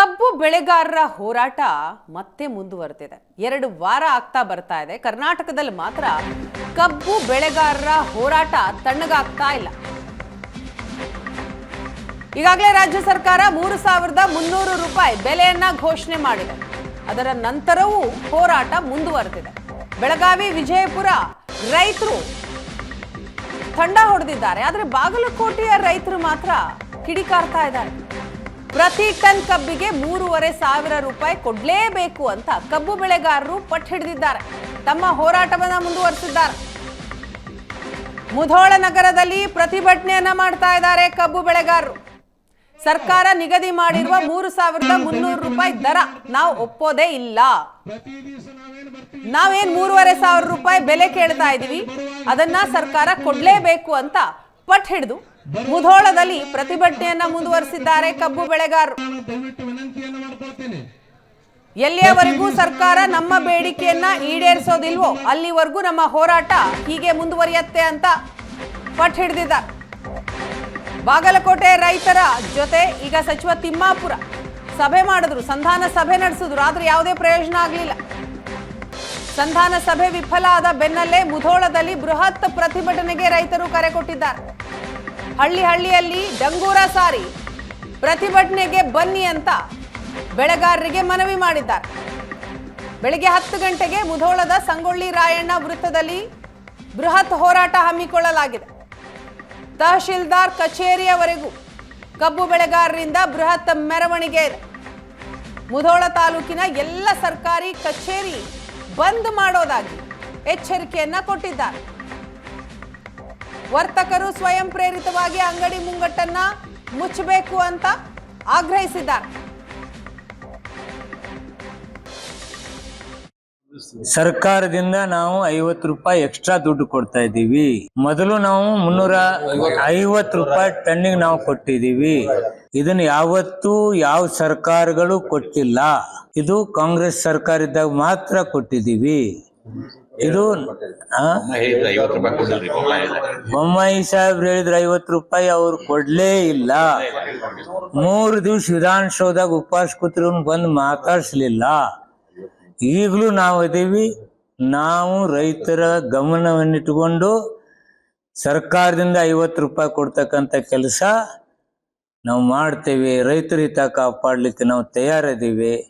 ಕಬ್ಬು ಬೆಳೆಗಾರರ ಹೋರಾಟ ಮತ್ತೆ ಮುಂದುವರೆದಿದೆ. ಎರಡು ವಾರ ಆಗ್ತಾ ಬರ್ತಾ ಇದೆ. ಕರ್ನಾಟಕದಲ್ಲಿ ಮಾತ್ರ ಕಬ್ಬು ಬೆಳೆಗಾರರ ಹೋರಾಟ ತಣ್ಣಗಾಗ್ತಾ ಇಲ್ಲ. ಈಗಾಗಲೇ ರಾಜ್ಯ ಸರ್ಕಾರ ಮೂರು ಸಾವಿರದ ಮುನ್ನೂರು ರೂಪಾಯಿ ಬೆಲೆಯನ್ನ ಘೋಷಣೆ ಮಾಡಿದೆ. ಅದರ ನಂತರವೂ ಹೋರಾಟ ಮುಂದುವರೆದಿದೆ. ಬೆಳಗಾವಿ, ವಿಜಯಪುರ ರೈತರು ತಂಡ ಹೊಡೆದಿದ್ದಾರೆ. ಆದರೆ ಬಾಗಲಕೋಟೆಯ ರೈತರು ಮಾತ್ರ ಕಿಡಿಕಾರ್ತಾ ಇದ್ದಾರೆ. ಪ್ರತಿ ಟನ್ ಕಬ್ಬಿಗೆ ಮೂರುವರೆ ಸಾವಿರ ರೂಪಾಯಿ ಕೊಡ್ಲೇಬೇಕು ಅಂತ ಕಬ್ಬು ಬೆಳೆಗಾರರು ಪಟ್ಟು ಹಿಡಿದಿದ್ದಾರೆ. ತಮ್ಮ ಹೋರಾಟವನ್ನ ಮುಂದುವರಿಸಿದ್ದಾರೆ. ಮುಧೋಳ ನಗರದಲ್ಲಿ ಪ್ರತಿಭಟನೆಯನ್ನ ಮಾಡ್ತಾ ಇದ್ದಾರೆ ಕಬ್ಬು ಬೆಳೆಗಾರರು. ಸರ್ಕಾರ ನಿಗದಿ ಮಾಡಿರುವ ಮೂರು ಸಾವಿರದ ಮುನ್ನೂರು ರೂಪಾಯಿ ದರ. ನಾವು ಒಪ್ಪೋದೇ ಇಲ್ಲ. ನಾವೇನ್ ಮೂರುವರೆ ಸಾವಿರ ರೂಪಾಯಿ ಬೆಲೆ ಕೇಳ್ತಾ ಇದೀವಿ. ಅದನ್ನ ಸರ್ಕಾರ ಕೊಡ್ಲೇಬೇಕು ಅಂತ ಪಟ್ ಹಿಡಿದು ಮುಧೋಳದಲ್ಲಿ ಪ್ರತಿಭಟನೆಯನ್ನ ಮುಂದುವರಿಸಿದ್ದಾರೆ ಕಬ್ಬು ಬೆಳೆಗಾರರು. ಎಲ್ಲಿಯವರೆಗೂ ಸರ್ಕಾರ ನಮ್ಮ ಬೇಡಿಕೆಯನ್ನ ಈಡೇರಿಸೋದಿಲ್ವೋ ಅಲ್ಲಿವರೆಗೂ ನಮ್ಮ ಹೋರಾಟ ಹೀಗೆ ಮುಂದುವರಿಯತ್ತೆ ಅಂತ ಪಟ್ ಹಿಡಿದಿದ್ದಾರೆ. ಬಾಗಲಕೋಟೆ ರೈತರ ಜೊತೆ ಈಗ ಸಚಿವ ತಿಮ್ಮಾಪುರ ಸಭೆ ಮಾಡಿದ್ರು. ಸಂಧಾನ ಸಭೆ ನಡೆಸಿದ್ರು. ಆದ್ರೆ ಯಾವುದೇ ಪ್ರಯೋಜನ ಆಗಲಿಲ್ಲ. ಸಂಧಾನ ಸಭೆ ವಿಫಲ ಆದ ಬೆನ್ನಲ್ಲೇ ಮುಧೋಳದಲ್ಲಿ ಬೃಹತ್ ಪ್ರತಿಭಟನೆಗೆ ರೈತರು ಕರೆ ಕೊಟ್ಟಿದ್ದಾರೆ. ಹಳ್ಳಿ ಹಳ್ಳಿಯಲ್ಲಿ ಡಂಗೂರ ಸಾರಿ. ಪ್ರತಿಭಟನೆಗೆ ಬನ್ನಿ ಅಂತ ಬೆಳೆಗಾರರಿಗೆ ಮನವಿ ಮಾಡಿದ್ದಾರೆ. ಬೆಳಿಗ್ಗೆ ಹತ್ತು ಗಂಟೆಗೆ ಮುಧೋಳದ ಸಂಗೊಳ್ಳಿ ರಾಯಣ್ಣ ವೃತ್ತದಲ್ಲಿ ಬೃಹತ್ ಹೋರಾಟ ಹಮ್ಮಿಕೊಳ್ಳಲಾಗಿದೆ. ತಹಶೀಲ್ದಾರ್ ಕಚೇರಿಯವರೆಗೂ ಕಬ್ಬು ಬೆಳೆಗಾರರಿಂದ ಬೃಹತ್ ಮೆರವಣಿಗೆ ಇದೆ. ಮುಧೋಳ ತಾಲೂಕಿನ ಎಲ್ಲ ಸರ್ಕಾರಿ ಕಚೇರಿ ಬಂದ್ ಮಾಡೋದಾಗಿ ಎಚ್ಚರಿಕೆಯನ್ನ ಕೊಟ್ಟಿದ್ದಾರೆ. ವರ್ತಕರು ಸ್ವಯಂ ಪ್ರೇರಿತವಾಗಿ ಅಂಗಡಿ ಮುಂಗಟ್ಟನ್ನ ಮುಚ್ಚಬೇಕು ಅಂತ ಆಗ್ರಹಿಸಿದ್ದಾರೆ. ಸರ್ಕಾರದಿಂದ ನಾವು ಐವತ್ತು ರೂಪಾಯಿ ಎಕ್ಸ್ಟ್ರಾ ದುಡ್ಡು ಕೊಡ್ತಾ ಇದ್ದೀವಿ. ಮೊದಲು ನಾವು ಮುನ್ನೂರ ಐವತ್ತು ರೂಪಾಯಿ ಟನ್ನಿಗೆ ನಾವು ಕೊಟ್ಟಿದ್ದೀವಿ. ಇದನ್ನ ಯಾವತ್ತೂ ಯಾವ ಸರ್ಕಾರಗಳು ಕೊಟ್ಟಿಲ್ಲ. ಇದು ಕಾಂಗ್ರೆಸ್ ಸರ್ಕಾರ ಇದ್ದಾಗ ಮಾತ್ರ ಕೊಟ್ಟಿದ್ದೀವಿ. ಇದು ಬೊಮ್ಮಾಯಿ ಸಾಹೇಬ್ರು ಹೇಳಿದ್ರೆ ಐವತ್ತು ರೂಪಾಯಿ ಅವ್ರು ಕೊಡ್ಲೇ ಇಲ್ಲ. ಮೂರು ದಿವ್ಸ ವಿಧಾನಸೌಧದಾಗ ಉಪವಾಸ ಕೂತ್ರು ಬಂದು ಮಾತಾಡ್ಸ್ಲಿಲ್ಲ. ಈಗಲೂ ನಾವು ಇದೀವಿ. ನಾವು ರೈತರ ಗಮನವನ್ನಿಟ್ಟುಕೊಂಡು ಸರ್ಕಾರದಿಂದ ಐವತ್ತು ರೂಪಾಯಿ ಕೊಡ್ತಕ್ಕಂಥ ಕೆಲಸ ನಾವು ಮಾಡ್ತೇವೆ. ರೈತರ ಹಿತ ಕಾಪಾಡಲಿಕ್ಕೆ ನಾವು ತಯಾರಿದ್ದೀವಿ.